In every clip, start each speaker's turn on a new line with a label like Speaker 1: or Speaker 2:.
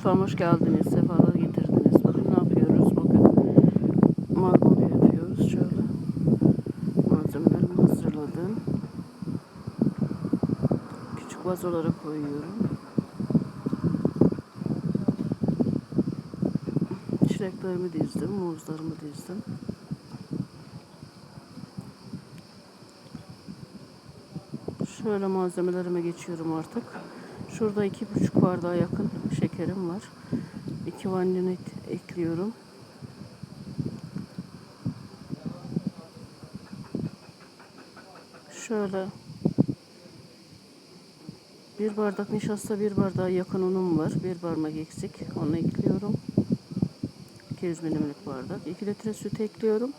Speaker 1: Mutfağıma hoş geldiniz. Sefalar getirdiniz. Bugün ne yapıyoruz? Bugün magnolia yapıyoruz. Şöyle malzemelerimi hazırladım. Küçük vazolara koyuyorum. Çileklerimi dizdim. Muzlarımı dizdim. Şöyle malzemelerime geçiyorum artık. Şurada iki buçuk bardağa yakın şekerim var. İki vanilin ekliyorum. Şöyle bir bardak nişasta bir bardağa yakın unum var. Bir parmak eksik. Onu ekliyorum. 200 milimlik bardak. 2 litre süt ekliyorum.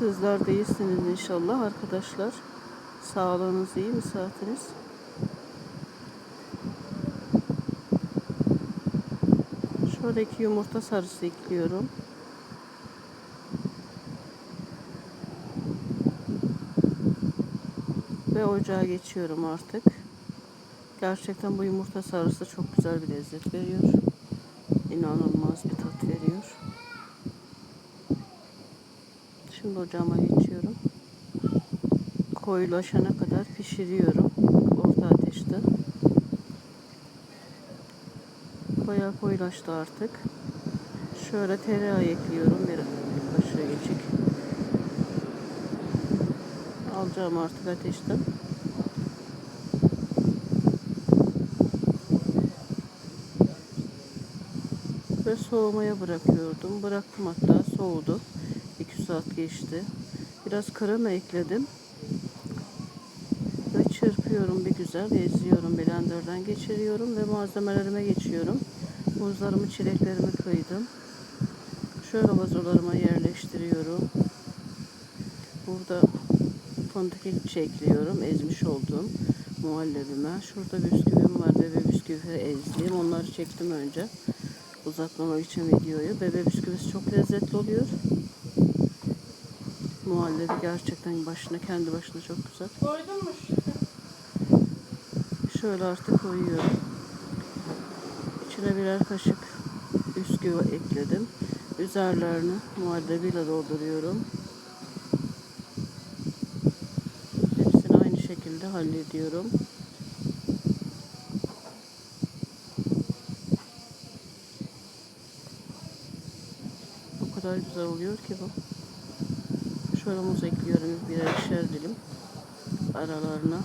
Speaker 1: Sizler de iyisiniz inşallah arkadaşlar. Sağlığınız iyi mi saatiniz? Şöyle iki yumurta sarısı ekliyorum. Ve ocağa geçiyorum artık. Gerçekten bu yumurta sarısı çok güzel bir lezzet veriyor. İnanılmaz bir tat veriyor. Şimdi ocağıma geçiyorum. Koyulaşana kadar pişiriyorum. Orta ateşte. Bayağı koyulaştı artık. Şöyle tereyağı ekliyorum. Bir, kaşığı geçik. Alacağım artık ateşten. Ve soğumaya bırakıyordum. Bıraktım hatta soğudu. 2 saat geçti. Biraz krema ekledim. Ve çırpıyorum bir güzel. Eziyorum. Blenderdan geçiriyorum. Ve malzemelerime geçiyorum. Muzlarımı, çileklerimi kıydım. Şöyle vazolarıma yerleştiriyorum. Burada fındık ekşi ekliyorum. Ezmiş olduğum muhallebime. Şurada bisküvim var. Bebe bisküvi ezdiğim. Onları çektim önce. Uzaklamak için videoyu. Bebe bisküvisi çok lezzetli oluyor. Muhallebi gerçekten başına kendi başına çok güzel.
Speaker 2: Koydun mu?
Speaker 1: Şöyle artık koyuyorum. İçine birer kaşık bisküvi ekledim. Üzerlerini muhallebiyle dolduruyorum. Hepsini aynı şekilde hallediyorum. O kadar güzel oluyor ki bu. Muz ekliyorum birer dilim aralarına.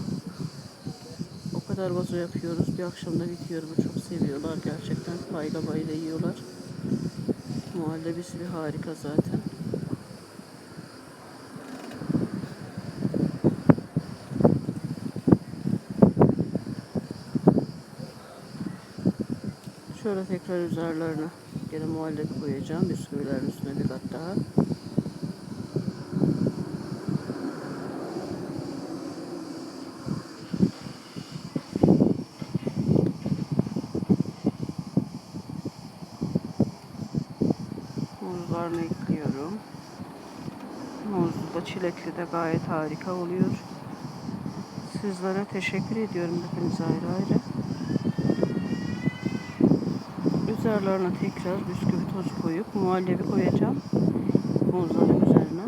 Speaker 1: O kadar vazo yapıyoruz. Bir akşamda bitiyor. Bu çok seviyorlar gerçekten. Bayla bayla yiyorlar. Muhallebisi bir harika zaten. Şöyle tekrar üzerlerine gene muhallebi koyacağım. Bisküvilerin üstüne bir kat daha. Muzlarını ekliyorum. Muzlu da çilekli de gayet harika oluyor. Sizlere teşekkür ediyorum hepinize ayrı ayrı. Üzerlerine tekrar bisküvi tozu koyup muhallebi koyacağım. Muzların üzerine.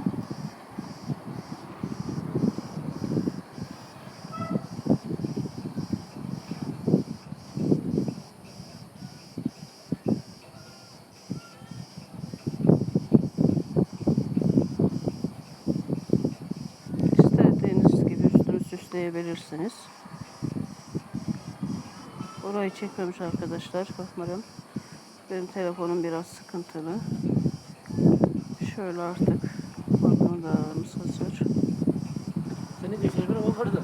Speaker 1: Üstünü süsleyebilirsiniz. Orayı çekmemiş arkadaşlar. Bakmadım. Benim telefonum biraz sıkıntılı. Şöyle artık makarnalarımız hazır.
Speaker 3: Senin de çevirmen o vardı.